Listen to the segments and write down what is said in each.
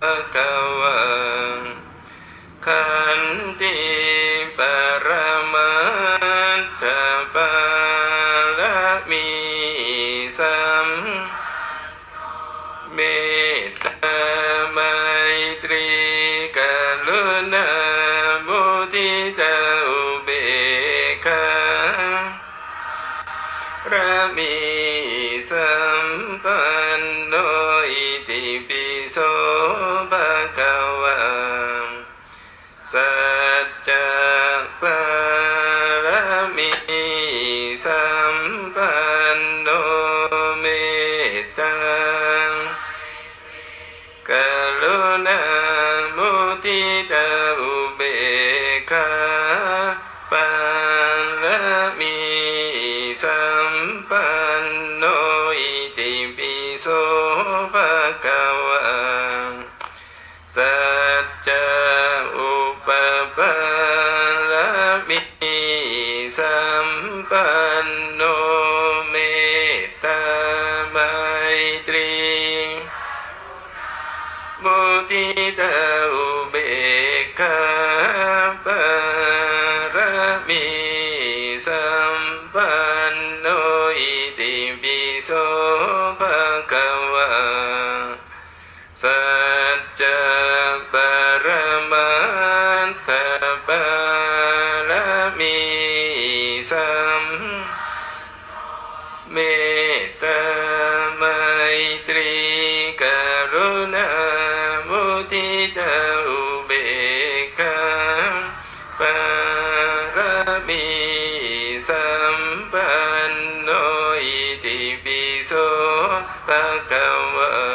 ภะคะวังขันติ สัมปันโนอิติปิโสภะคะวะสัจจะอุปปันลมิสัมปันโนเมตตาไมตรีมุติตาอุ 爸爸妈。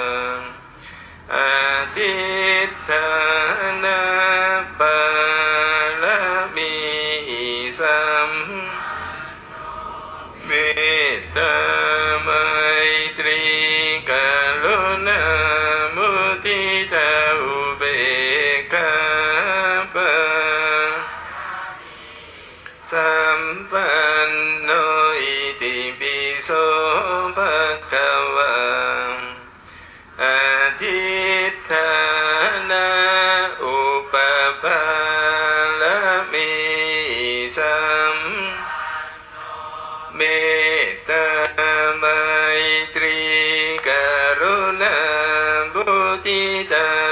تدى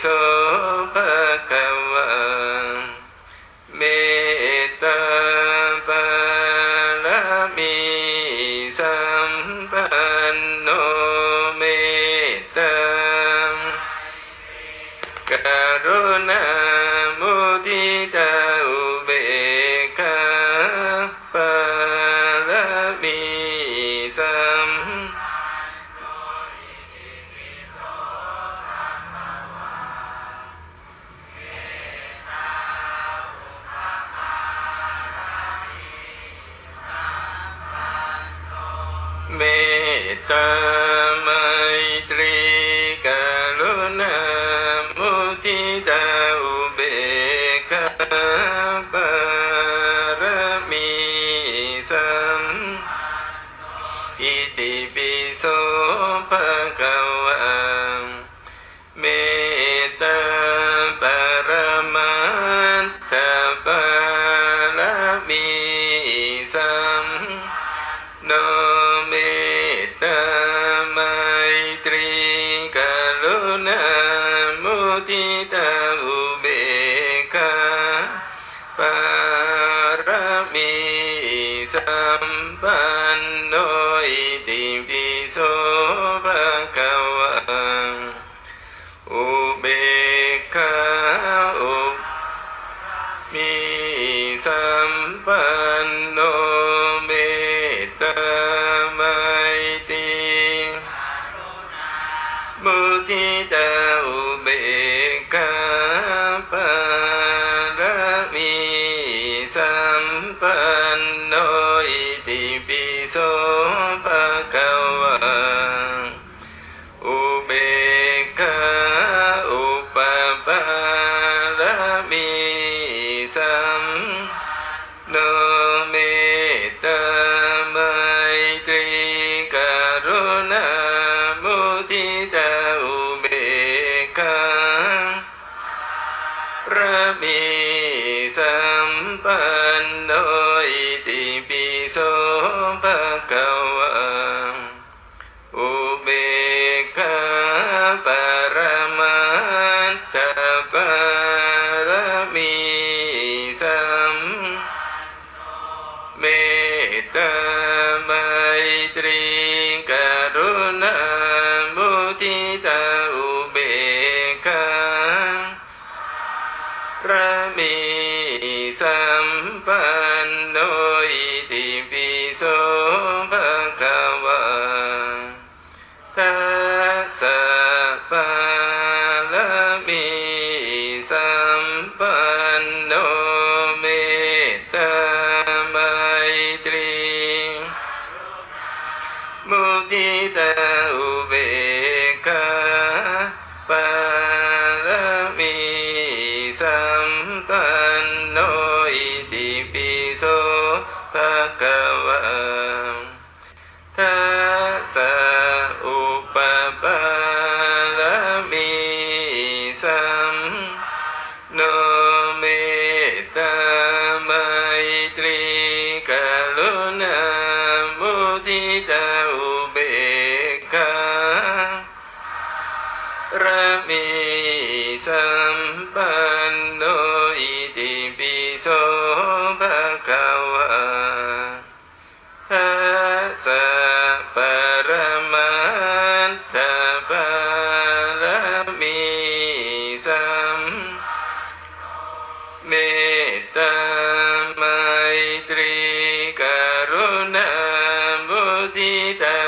โสภะคะวเมตตาบารมีสัมปันโนเมตตาการุณามุทิตา ตาไมตรีกรุนามุติตาอุเบกขาปารมีสัมอิติปิโสภะกวางเมตตาปารมัตาบารมีสัมโน Ah. ังนเมตตไมตรีกรุณามุทิตาอุเบกขระมีสัมปันโนอิติปิโสภะคะ ube see.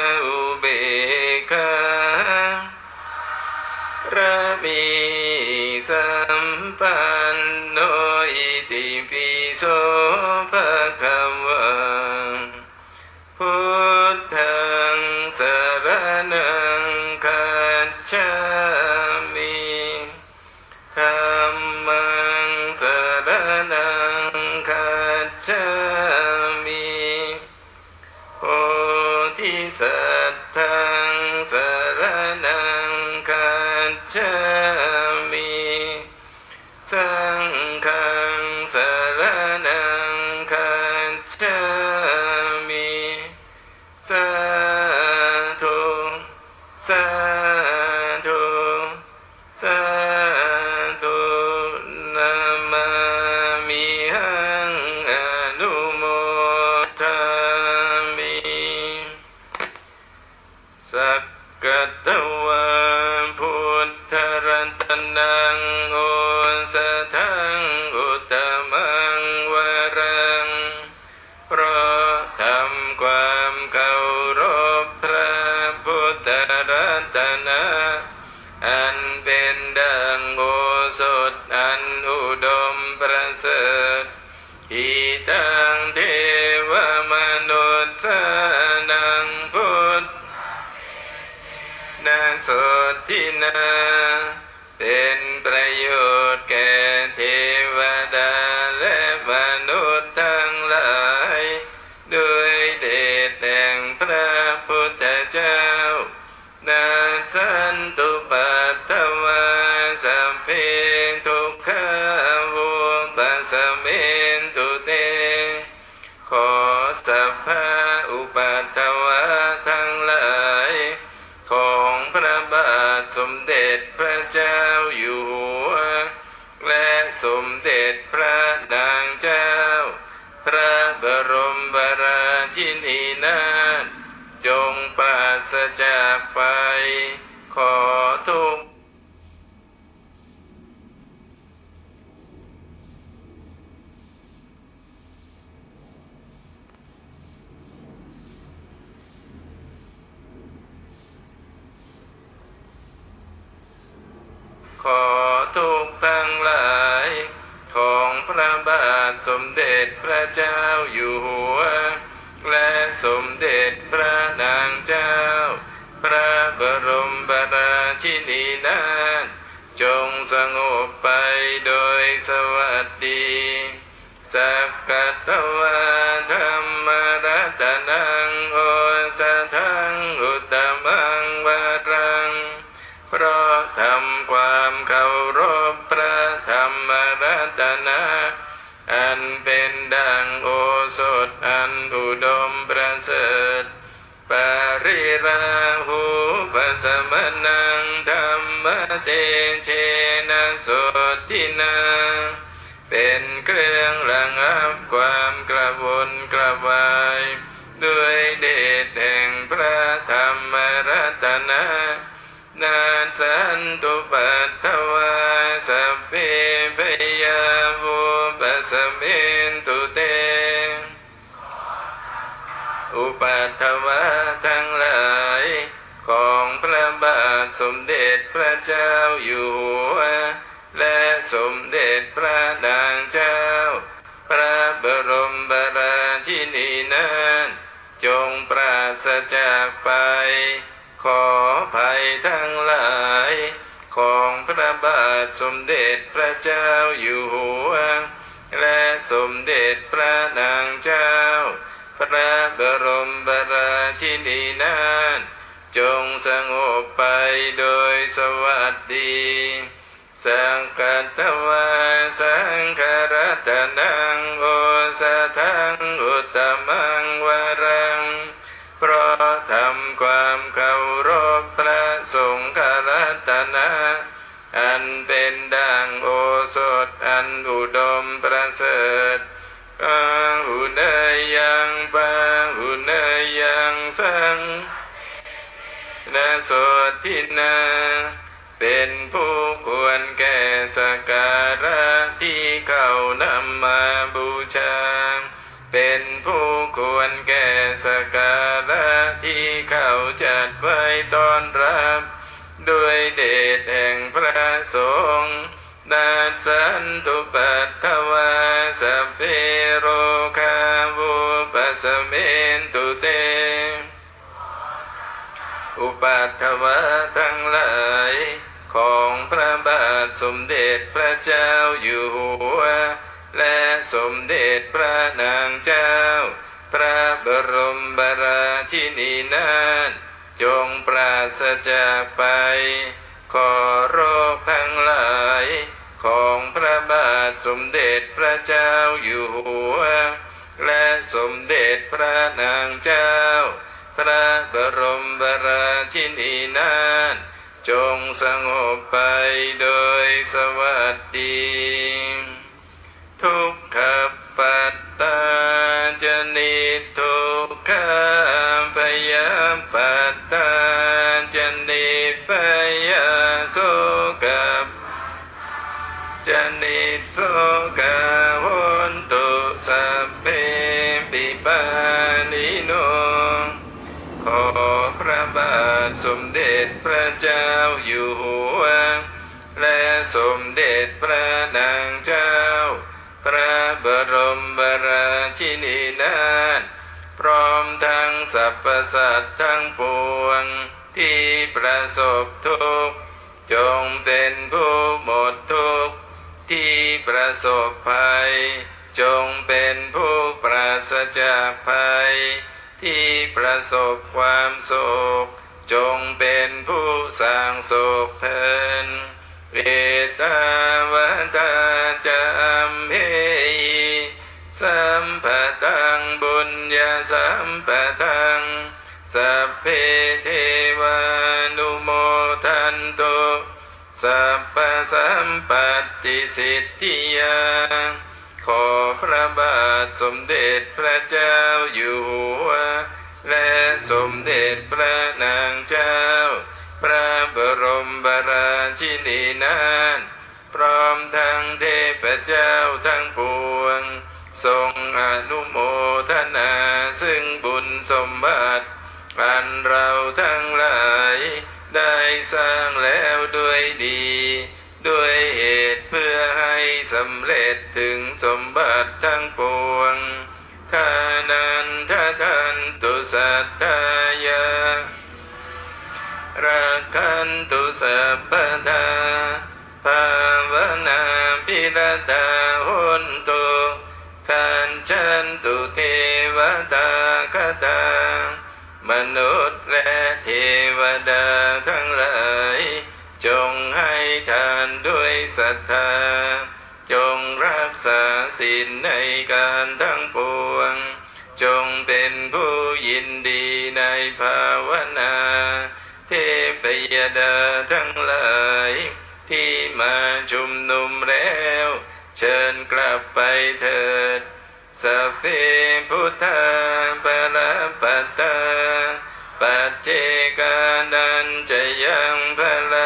Uh... සෝතිනා ขอทุกทั้งหลาย ของพระบาทสมเด็จพระเจ้าอยู่หัว และสมเด็จพระนางเจ้า พระบรมบราชินีนาถจงสงบไปโดยสวัสดี สักกัตวาธรรมรัตนังโอสทังอุตตมัง สถอันอุดมประเสริฐปาริราหูปสมนังธรรมเตเชนะโสตินาเป็นเครื่องระงับความกระวนกระวายด้วยเดชแห่งพระธรรมรัตนะนาสันตุปัตถวาสเพพยาวุปสเมนตุเต อุปัตถวาทั้งหลาย ของพระบาทสมเด็จพระเจ้าอยู่หัว และสมเด็จพระนางเจ้า พระบรมบราชินีนั้นจงปราศจากไป ขอภัยทั้งหลาย ของพระบาทสมเด็จพระเจ้าอยู่หัว และสมเด็จพระน นีนั้นจงสงบไปโดยสวัสดี สังกัตวาสังครัตนังโอสทังอุตตมังวรัง เพราะทำความเคารพพระสงฆ์รัตนะ อันเป็นดัง ยังสังนาโสทินาเป็นผู้ควรแก่สการะที่เขานำมาบูชา เป็นผู้ควรแก่สการะที่เขาจัดไว้ต้อนรับ ด้วยเดชแห่งพระสงฆ์นาสันตุปัตถวาสเพโรคาวุปสเมนตุเต อุปัตถวะทั้งหลาย ของพระบาทสมเด็จพระเจ้าอยู่หัว และสมเด็จพระนางเจ้า พระบรมบราชินีนาถจงปราศจากไป ขอโรคทั้งหลาย ของพระบาทสมเด็จพระเจ้าอยู่หัว และสมเด็จพระนางเจ้า พระบรมบราินีนาถจงสงบไปโดยสวัสดี ทุกขปัตตาจนิทุกขพยาปัตตาจนิพยาโสกับจนิโสกาวนตุสัพเพปิป สมเด็จพระเจ้าอยู่หัว และสมเด็จพระนางเจ้า พระบรมบราชินีนาถพร้อมทั้งสรรพสัตว์ทั้งปวงที่ประสบทุกข์จงเป็นผู้หมดทุกข์ที่ประสบภัย จงเป็นผู้ปราศจากภัย ที่ประสบความโศก จงเป็นผู้สร้างโศกเทินเวตาวัตาจามเพยีสัมปตังบุญญาสัมปตังสัพเพเทวานุโมทันตุสัพพสัมปัตติสิทธิยาขอพระบาทสมเด็จพระเจ้าอยู่หัว และสมเด็จพระนางเจ้า พระบรมบราชินีนาถพร้อมทั้งเทพเจ้าทั้งปวง ทรงอนุโมทนาซึ่งบุญสมบัติอันเราทั้งหลาย ได้สร้างแล้วด้วยดี ด้วยเหตุเพื่อให้สำเร็จถึงสมบัติทั้งปวงทาน ตตายารักขันตุสัพพทาภาวนาปิรตาหุนตุขันจันตุเทวตาคตามนุษย์และเทวดาทั้งหลาย จงให้ทานด้วยศรัทธา จงรักษาศีลในการทั้งปวง จงเป็นผู้ยินดีในภาวนาเทพยดาทั้งหลาย ที่มาชุมนุมแล้ว เชิญกลับไปเถิดสัพเพพุทธาปรปัตตาปัจเจกานันจะยังพลัง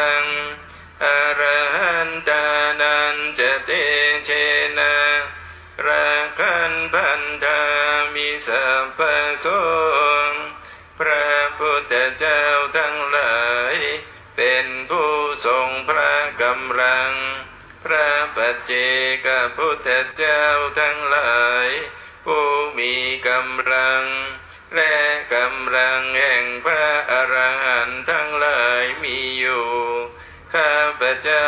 สัพพโสงพระพุทธเจ้าทั้งหลาย เป็นผู้ทรงพระกำลัง พระปัจเจกพุทธเจ้าทั้งหลาย ผู้มีกำลัง และกำลังแห่งพระอรหันต์ทั้งหลายมีอยู่ ข้าพเจ้า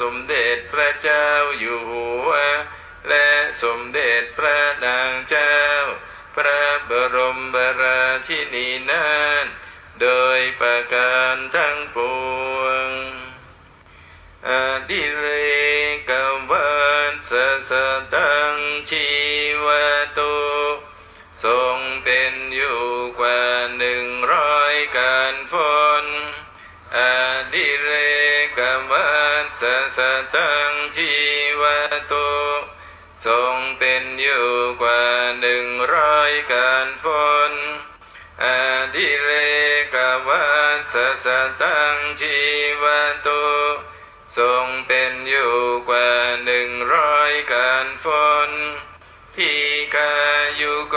สมเด็จพระเจ้าอยู่หัว และสมเด็จพระนางเจ้า พระบรมบราชินีนั้น โดยประการทั้งปวงอดิเรกวันสสตังชีวตุทรงเป็ ตังชีวตุทรงเป็นอยู่กว่าหนึ่งร้อยการฝนอดิเรกวัสสตังชีวตุทรงเป็นอยู่กว่าหนึ่งร้อยการฝนทีกายุโก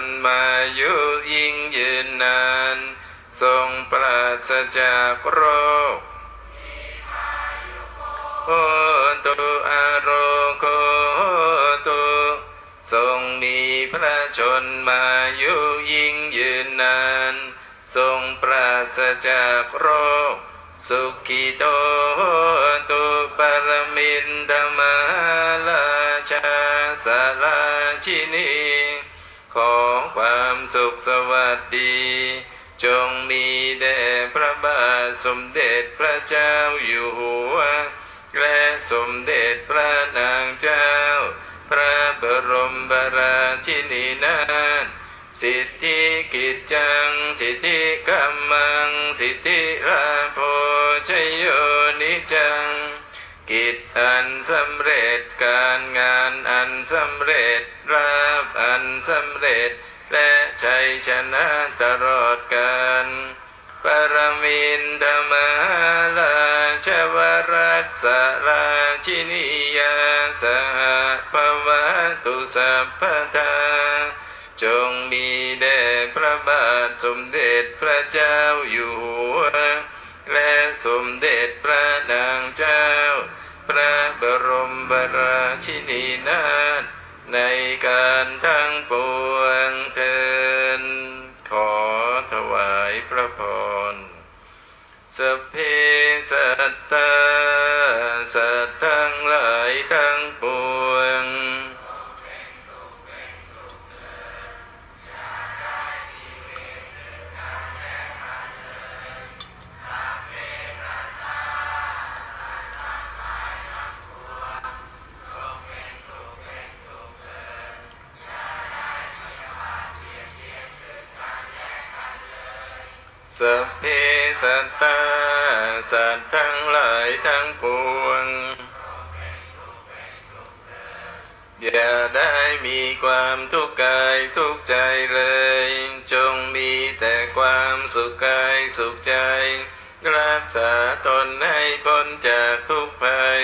นมายุยิ่งยืนนาน ทรงปราศจากโรคโหตุอาโรโกตุทรงมีพระชนมายุยิ่งยืนนาน ทรงปราศจากโรค สุขิโตตุปรมินทมหาราชาสาราชินี ขอความสุขสวัสดี จงมีแด่พระบาทสมเด็จพระเจ้าอยู่หัว และสมเด็จพระนางเจ้า พระบรมบราชินีนาถสิทธิกิจจัง สิทธิกรรมัง สิทธิราโพชยโยนิจัง กิจอันสำเร็จการงานอันสำเร็จรับอันสำเร็จ และชัยชนะตลอดกาลปรมินทมหาราชวรัสสราชินียาสหภวตุสัพพทาจงมีแด่พระบาทสมเด็จพระเจ้าอยู่หัวและสมเด็จพระนางเจ้า นีนานในการทั้งปวงเทินขอถวายพระพรสเพสัตตาสัตว์ทั้งหลายทั้งปวง สัพเพสัตตาสัตว์ทั้งหลายทั้งปวง อย่าได้มีความทุกข์กายทุกใจเลย จงมีแต่ความสุขกายสุขใจ รักษาตนให้พ้นจากทุกภัย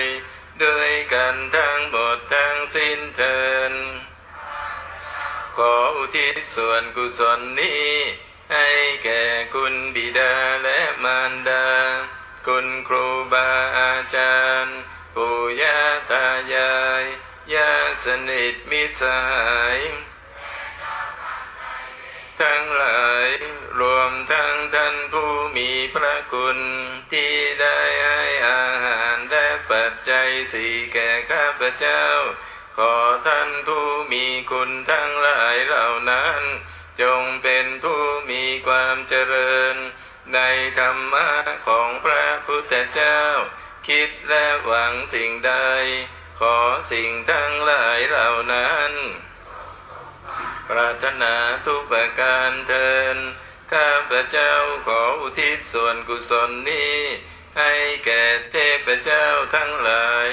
ด้วยกันทั้งหมดทั้งสิ้นเทินขออุทิศส่วนกุศลนี้ ให้แก่คุณบิดาและมารดา คุณครูบาอาจารย์ปู่ย่าตายายญาติสนิทมิตรสหาย ทั้งหลายรวมทั้งท่านผู้มีพระคุณที่ได้ให้อาหารและปัจจัยสี่แก่ข้าพเจ้า ขอท่านผู้มีคุณทั้งหลายเหล่านั้น จงเป็นผู้มีความเจริญ ในธรรมะของพระพุทธเจ้า คิดและหวังสิ่งใด ขอสิ่งทั้งหลายเหล่านั้น ปรารถนาทุกประการเทินข้าพระเจ้าขออุทิศส่วนกุศลนี้ ให้แก่เทพเจ้าทั้งหลาย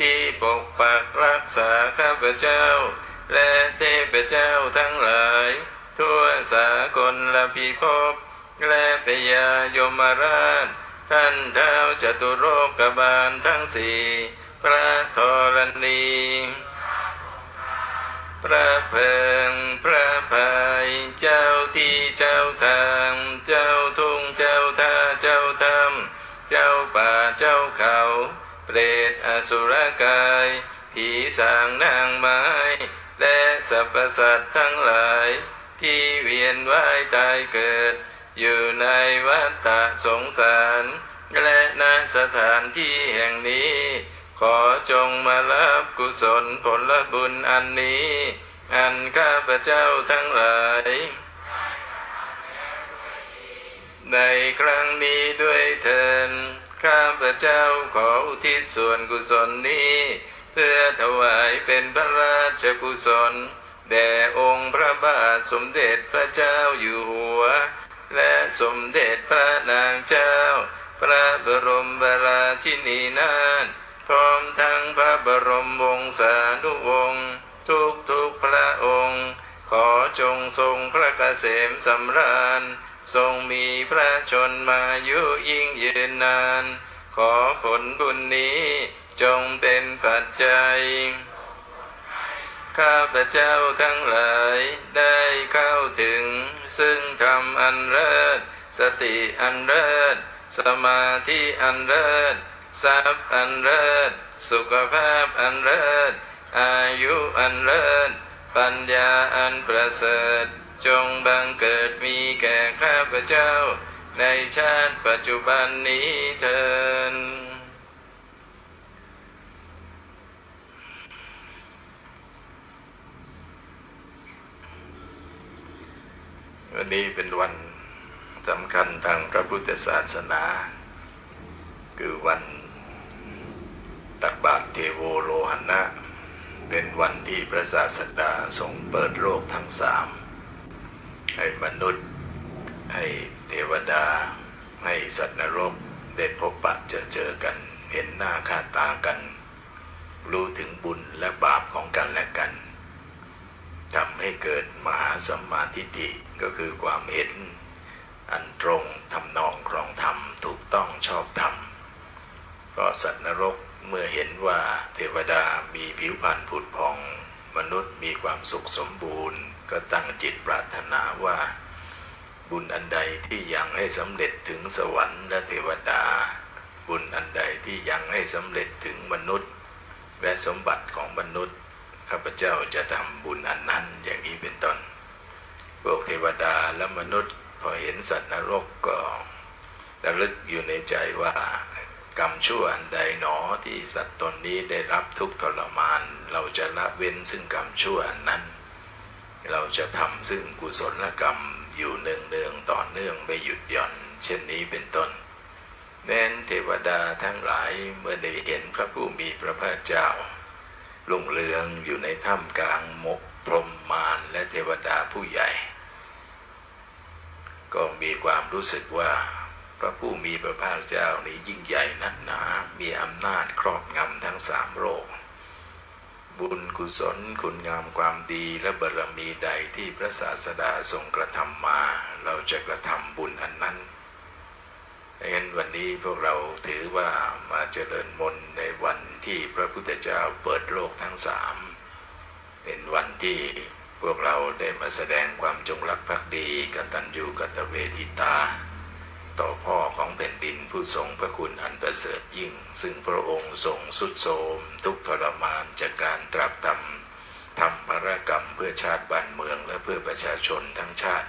ที่ปกปักรักษาข้าพเจ้า และเทพเจ้าทั้งหลาย ทั่วสากลละพิภพและพยายมราช ท่านเท้าจตุโรกบาลทั้งสี่พระธรณีพระเพิงพระพายเจ้าที่เจ้าทางเจ้าทุ่งเจ้าท่าเจ้าธรรมเจ้าป่าเจ้าเขา เปรตอสุรกาย ผีสางนางไม้ และสรรพสัตว์ทั้งหลาย ที่เวียนว่ายตายเกิด อยู่ในวัฏฏะสงสาร และณสถานที่แห่งนี้ ขอจงมารับกุศลผลบุญอันนี้ อันข้าพเจ้าทั้งหลายในครั้งนี้ด้วยเถินข้าพเจ้าขออุทิศส่วนกุศลนี้ เพื่อถวายเป็นพระราชกุศล แด่องค์พระบาทสมเด็จพระเจ้าอยู่หัว และสมเด็จพระนางเจ้า พระบรมราชินีนาถพร้อมทั้งพระบรมวงศานุวงศ์ทุกทุกพระองค์ ขอจงทรงพระเกษมสำราญ ทรงมีพระชนมายุยิ่งยืนนาน ขอผลบุญนี้จงเป็นปัจจัย ข้าพระเจ้าทั้งหลายได้เข้าถึง ซึ่งธรรมอันเลิศสติอันเลิศสมาธิอันเลิศทรัพย์อันเลิศสุขภาพอันเลิศอายุอันเลิศปัญญาอันประเสริฐ จงบังเกิดมีแก่ข้าพเจ้า ในชาติปัจจุบันนี้เถิน วันนี้เป็นวันสำคัญทางพระพุทธศาสนา คือวันตักบาตรเทโวโลหันะเป็นวันที่พระศาสดาทรงเปิดโลกทั้งสาม ให้มนุษย์ ให้เทวดา ให้สัตว์นรกได้พบปะเจอเจอกัน เห็นหน้าค่าตากัน รู้ถึงบุญและบาปของกันและกันทำให้เกิดมหาสัมมาทิฏฐิ ก็คือความเห็น อันตรงทำนองครองธรรมถูกต้องชอบธรรมเพราะสัตว์นรกเมื่อเห็นว่าเทวดามีผิวพรรณผุดพอง มนุษย์มีความสุขสมบูรณ์ ก็ตั้งจิตปรารถนาว่า บุญอันใดที่ยังให้สำเร็จถึงสวรรค์และเทวดา บุญอันใดที่ยังให้สำเร็จถึงมนุษย์ และสมบัติของมนุษย์ข้าพเจ้าจะทำบุญอันนั้นอย่างนี้เป็นต้น พวกเทวดาและมนุษย์พอเห็นสัตว์นรกก็ระลึกอยู่ในใจว่ากรรมชั่วอันใดหนอที่สัตว์ตนนี้ได้รับทุกข์ทรมาน เราจะละเว้นซึ่งกรรมชั่วอันนั้น เราจะทำซึ่งกุศลกรรมอยู่เนืองเนืองๆต่อเนื่องไม่หยุดหย่อน เช่นนี้เป็นต้นแม้นเทวดาทั้งหลายเมื่อได้เห็นพระผู้มีพระภาคเจ้ารุ่งเรืองอยู่ในถ้ำกลางมกพรหมมารและเทวดาผู้ใหญ่ ก็มีความรู้สึกว่า พระผู้มีพระภาคเจ้านี้ยิ่งใหญ่นักหนา มีอำนาจครอบงำทั้งสามโลกบุญกุศลคุณงามความดีและบารมีใดที่พระศาสดาทรงกระทำมา เราจะกระทำบุญอันนั้นดังนั้นวันนี้พวกเราถือว่ามาเจริญมนต์ในวันที่พระพุทธเจ้าเปิดโลกทั้งสามเป็นวันที่ วกเราได้มาแสดงความจงรักภักดีกตัญญูกตเวทิตา ต่อพ่อของแผ่นดินผู้ทรงพระคุณอันประเสริฐยิ่ง ซึ่งพระองค์ทรงสุดโทมทุกทรมานจากการตรับตำทำภารกรรมเพื่อชาติบ้านเมืองและเพื่อประชาชนทั้งชาติ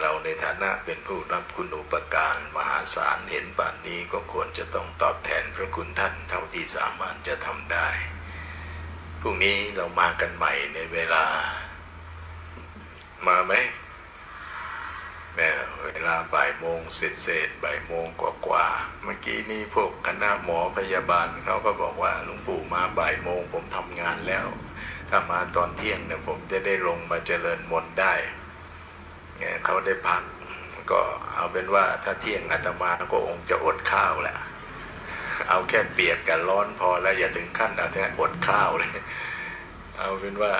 เราในฐานะเป็นผู้รับคุณอุปการมหาศาลเห็นป่านนี้ก็ควรจะต้องตอบแทนพระคุณท่านเท่าที่สามารถจะทำได้ พรุ่งนี้เรามากันใหม่ในเวลา มาไหมแม่เวลาบ่ายโมงเสร็จเสร็จบ่ายโมงกว่ากว่าๆเมื่อกี้นี้พวกคณะหมอพยาบาลเขาก็บอกว่าหลวงปู่มาบ่ายโมงผมทำงานแล้ว ถ้ามาตอนเที่ยงเนี่ยผมจะได้ลงมาเจริญมนต์ได้เนี่ยเขาได้พัก ก็เอาเป็นว่าถ้าเที่ยงอาตมาก็คงจะอดข้าวแหละ เอาแค่เปียกกับร้อนพอแล้วอย่าถึงขั้นเอาแต่อดข้าวเลย เอาเป็นว่า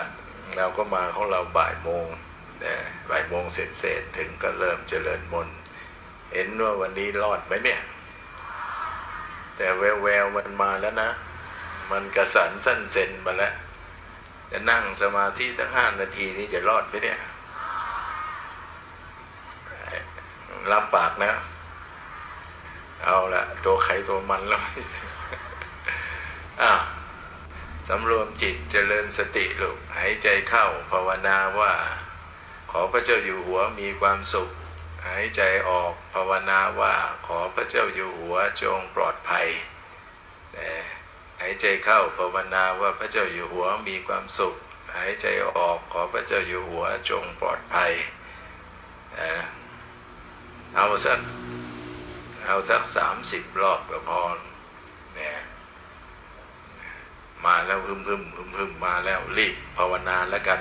เราก็มาของเราบ่ายโมงบ่ายโมงเสร็จเสร็จถึงก็เริ่มเจริญมนเห็นว่าวันนี้รอดไหมเนี่ย แต่แววแววๆมันมาแล้วนะ มันกระสันสั้นเซนมาแล้ว จะนั่งสมาธิสักห้านาทีนี้จะรอดไหมเนี่ยรับปากนะ เอาละตัวใครตัวมันแล้วอะสำรวมจิตเจริญสติลูกหายใจเข้าภาวนาว่า ขอพระเจ้าอยู่หัวมีความสุข หายใจออกภาวนาว่า ขอพระเจ้าอยู่หัวจงปลอดภัยแต่หายใจเข้าภาวนาว่าพระเจ้าอยู่หัวมีความสุข หายใจออกขอพระเจ้าอยู่หัวจงปลอดภัยนะเอาสัก เอาสักสามสิบรอบก็พอเนี่ยมาแล้วพึมพึมพึมพึมมาแล้วรีบภาวนาแล้วกัน